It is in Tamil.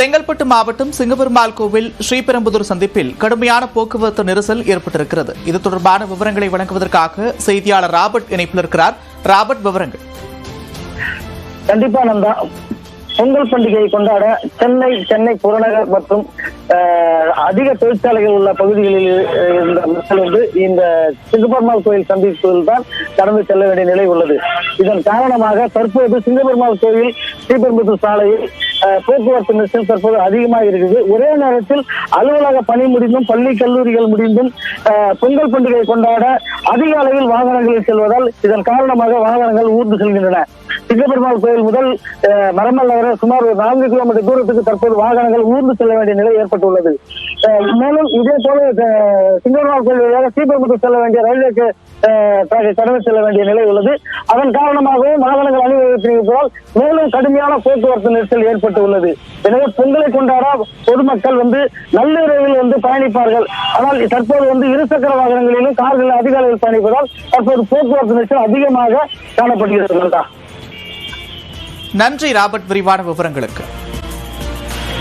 செங்கல்பட்டு மாவட்டம் சிங்கபெருமாள் கோவில் ஸ்ரீபெரும்புதூர் சந்திப்பில் கடுமையான போக்குவரத்து நெரிசல் ஏற்பட்டிருக்கிறது. இது தொடர்பான விவரங்களை வழங்குவதற்காக செய்தியாளர் ராபர்ட் இணைப்பில் இருக்கிறார். ராபர்ட் விவரங்கள். கண்டிப்பா நந்தா. பொங்கல் பண்டிகையை கொண்டாட சென்னை சென்னை புறநகர் மற்றும் அதிக தொழிற்சாலைகள் உள்ள பகுதிகளில் இருந்த மக்கள் வந்து இந்த சிங்கப்பெருமாள் கோயில் சந்திப்பில் தான் கடந்து செல்ல வேண்டிய நிலை உள்ளது. இதன் காரணமாக தற்போது சிங்கப்பெருமாள் கோயில் ஸ்ரீபெரும்புத்தூர் சாலையில் போக்குவரத்து நெரிசல் தற்போது அதிகமாக இருக்குது. ஒரே நேரத்தில் அலுவலக பணி முடிந்தும் பள்ளி கல்லூரிகள் முடிந்தும் பொங்கல் பண்டிகை கொண்டாட அதிக அளவில் வாகனங்களில் செல்வதால் இதன் காரணமாக வாகனங்கள் ஊர்ந்து செல்கின்றன. சிங்கப்பெருமாள் கோயில் முதல் மரமல் நகர சுமார் ஒரு நான்கு கிலோமீட்டர் தூரத்துக்கு தற்போது வாகனங்கள் ஊர்ந்து செல்ல வேண்டிய நிலை ஏற்பட்டுள்ளது. மேலும் இதே போல சிங்கப்பெருமாள் கோயில் வழியாக ஸ்ரீபெரும்புத்தூர் செல்ல வேண்டிய ரயில்வேக்கு கடந்து செல்ல வேண்டிய நிலை உள்ளது. அதன் காரணமாகவும் வாகனங்கள் அணிவகுத்திருப்பதால் மேலும் கடுமையான போக்குவரத்து நெரிசல் ஏற்பட்டு உள்ளது எனவே பொங்கலை கொண்டாட பொதுமக்கள் வந்து நள்ளிரவில் வந்து பயணிப்பார்கள். ஆனால் தற்போது வந்து இருசக்கர வாகனங்களிலும் கார்களில் அதிக அளவில் பயணிப்பதால் தற்போது போக்குவரத்து நெரிசல் அதிகமாக காணப்படுகிறது. நன்றி ராபர்ட். விரிவான விவரங்களுக்கு.